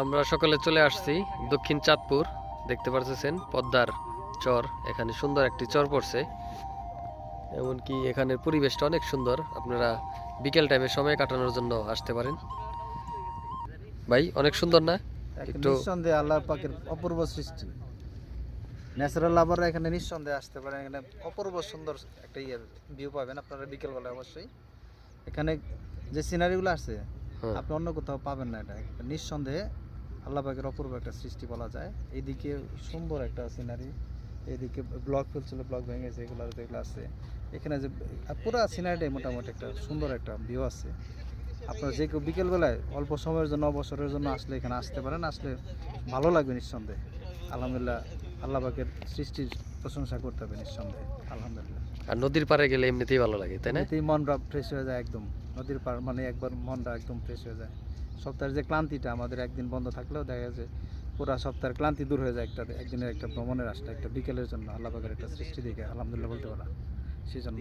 আমরা সকালে চলে আসছি দক্ষিণ চাঁদপুর দেখতে পারতেছেন পদ্মার চর এখানে সুন্দর একটি চর পড়ছে। এমনকি এখানের পরিবেশটা অনেক সুন্দর আপনারা বিকেল টাইমে সময় কাটানোর জন্য আসতে পারেন। ভাই অনেক সুন্দর না? একটু- নিঃসন্দেহে আল্লাহ পাকের অপূর্ব সৃষ্টি। ন্যাচারাল লাভাররা এখানে নিঃসন্দেহে আসতে পারেন। এখানে অপূর্ব সুন্দর একটা ইয়ে ভিউ পাবেন আপনারা বিকেলবেলা অবশ্যই। এখানে যে সিনারিগুলো আছে হ্যাঁ। আপনি অন্য কোথাও পাবেন না এটা। নিঃসন্দেহে আল্লাহ পাকের অপূর্ব একটা সৃষ্টি বলা যায়। এদিকে সুন্দর একটা সিনারি এদিকে ব্লক ফেলছিল ব্লক ভেঙে গেছে এগুলো যেগুলো আছে। এখানে যে পুরো সিনারিটাই মোটামুটি একটা সুন্দর একটা ভিউ আছে। আপনারা যে কেউ বিকেলবেলায় অল্প সময়ের জন্য অবসরের জন্য আসলে এখানে আসতে পারেন আসলে ভালো লাগবে নিঃসন্দেহে। আলহামদুলিল্লাহ আল্লাহ পাকের সৃষ্টির প্রশংসা করতে হবে নিঃসন্দেহে আলহামদুলিল্লাহ। আর নদীর পাড়ে গেলে এমনিতেই ভালো লাগে তাই না? মনটা ফ্রেশ হয়ে যায় একদম। নদীর পার মানে একবার মনটা একদম ফ্রেশ হয়ে যায়। সপ্তাহের যে ক্লান্তিটা আমাদের একদিন বন্ধ থাকলেও দেখা যাচ্ছে পুরো সপ্তাহের ক্লান্তি দূর হয়ে যায় একটা একদিনের একটা ভ্রমণের আসলে একটা বিকেলের জন্য আল্লাহ পাকের একটা সৃষ্টি দিকে, আলহামদুলিল্লাহ বলতে পারা সেই জন্য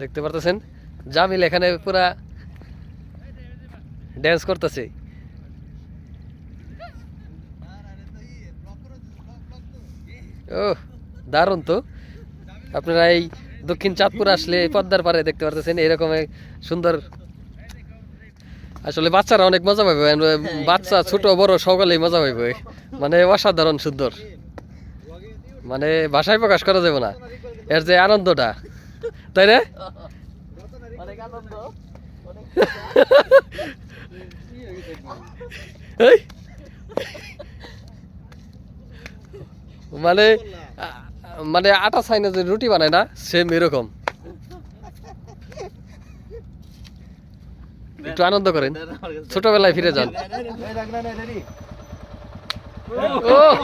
দেখতে পারতেছেন? জামিল এখানে পুরা ড্যান্স করতেছে। ও দারুণ তো। আপনারা এই দক্ষিণ চাঁদপুর আসলে পদ্মার পারে দেখতে পারতেছেন, এরকম সুন্দর আসলে বাচ্চারা অনেক মজা পাবে বাচ্চা ছোট বড় সকলেই মজা পাইবে। মানে অসাধারণ সুন্দর। মানে ভাষায় প্রকাশ করা যাবে না। এর যে আনন্দটা। তাই না? মানে মানে আটা চাইনা যে রুটি বানায় না সেম এরকম। একটু আনন্দ করেন। ছোটবেলায় ফিরে যান। ও!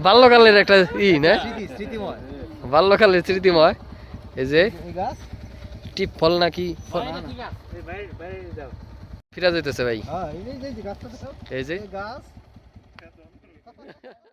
বাল্যকালের একটা ই না? বাল্যকালের স্মৃতিময়। এই যে টিপ ফল নাকি? ফল- ফিরা যাইতেছে ভাই। হ্যাঁ এই যে-